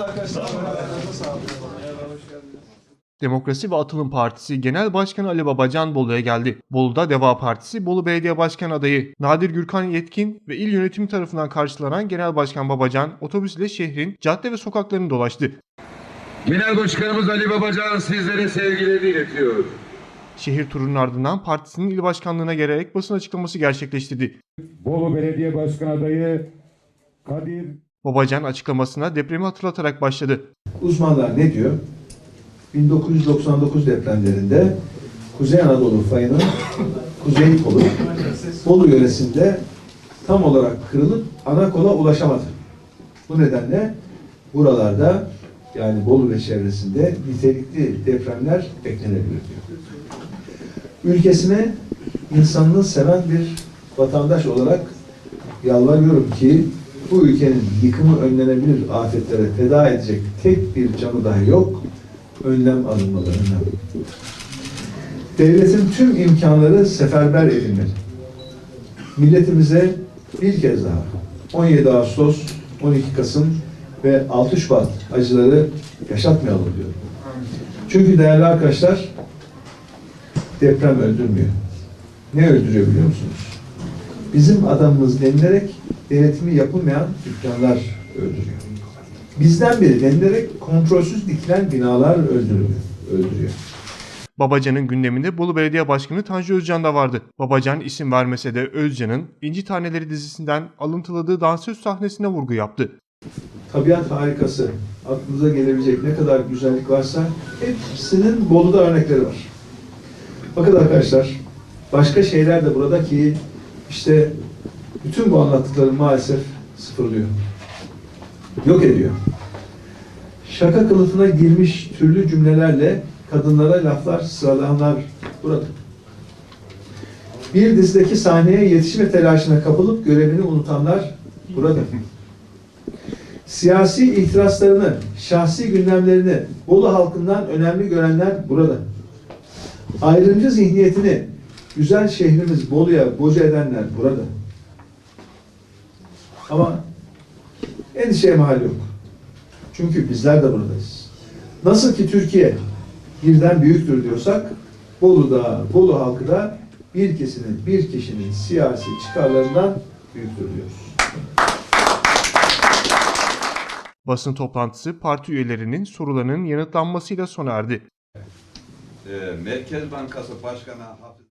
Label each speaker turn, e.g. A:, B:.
A: arkadaşlar.
B: Demokrasi ve Atılım Partisi Genel Başkanı Ali Babacan Bolu'ya geldi. Bolu'da Deva Partisi Bolu Belediye Başkan adayı Nadir Gürkan Yetkin ve il yönetimi tarafından karşılanan Genel Başkan Babacan otobüs ile şehrin cadde ve sokaklarını dolaştı.
C: Genel Başkanımız Ali Babacan sizlere sevgilerini iletiyor.
B: Şehir turunun ardından partisinin il başkanlığına gelerek basın açıklaması gerçekleştirdi.
C: Bolu Belediye Başkan adayı Kadir
B: Babacan açıklamasına depremi hatırlatarak başladı.
A: Uzmanlar ne diyor? 1999 depremlerinde Kuzey Anadolu fayının kuzey kolu Bolu yöresinde tam olarak kırılıp ana kola ulaşamadı. Bu nedenle buralarda yani Bolu ve çevresinde nitelikli depremler beklenebilir diyor. Ülkesine insanlığı seven bir vatandaş olarak yalvarıyorum ki bu ülkenin yıkımı önlenebilir afetlere feda edecek tek bir canı dahi yok. Önlem alınmalı, önlem. Devletin tüm imkanları seferber edilmeli. Milletimize bir kez daha 17 Ağustos, 12 Kasım ve 6 Şubat acıları yaşatmayalım diyorum. Çünkü değerli arkadaşlar deprem öldürmüyor. Ne öldürüyor biliyor musunuz? Bizim adamımız denilerek denetimi yapılmayan dükkanlar öldürüyor. Bizden biri denilerek kontrolsüz dikilen binalar öldürüyor. öldürüyor.
B: Babacan'ın gündeminde Bolu Belediye Başkanı Tanju Özcan da vardı. Babacan isim vermese de Özcan'ın İnci Taneleri dizisinden alıntıladığı dansöz sahnesine vurgu yaptı.
A: Tabiat harikası, aklınıza gelebilecek ne kadar güzellik varsa hepsinin Bolu'da örnekleri var. Bakın arkadaşlar, başka şeyler de burada ki işte bütün bu anlattıklarım maalesef sıfırlıyor. Yok ediyor. Şaka kılıfına girmiş türlü cümlelerle kadınlara laflar sıralayanlar burada. Bir dizideki sahneye yetişme telaşına kapılıp görevini unutanlar burada. Siyasi ihtiraslarını, şahsi gündemlerini Bolu halkından önemli görenler burada. Ayrımcı zihniyetini güzel şehrimiz Bolu'ya boca edenler burada. Ama endişeye mahal yok. Çünkü bizler de buradayız. Nasıl ki Türkiye birden büyüktür diyorsak, Bolu'da, Bolu halkı da bir kişinin, bir kişinin siyasi çıkarlarından büyüktür diyoruz.
B: Basın toplantısı parti üyelerinin sorularının yanıtlanmasıyla sona erdi.
D: Ee, Merkez Bankası Başkanı Hafiz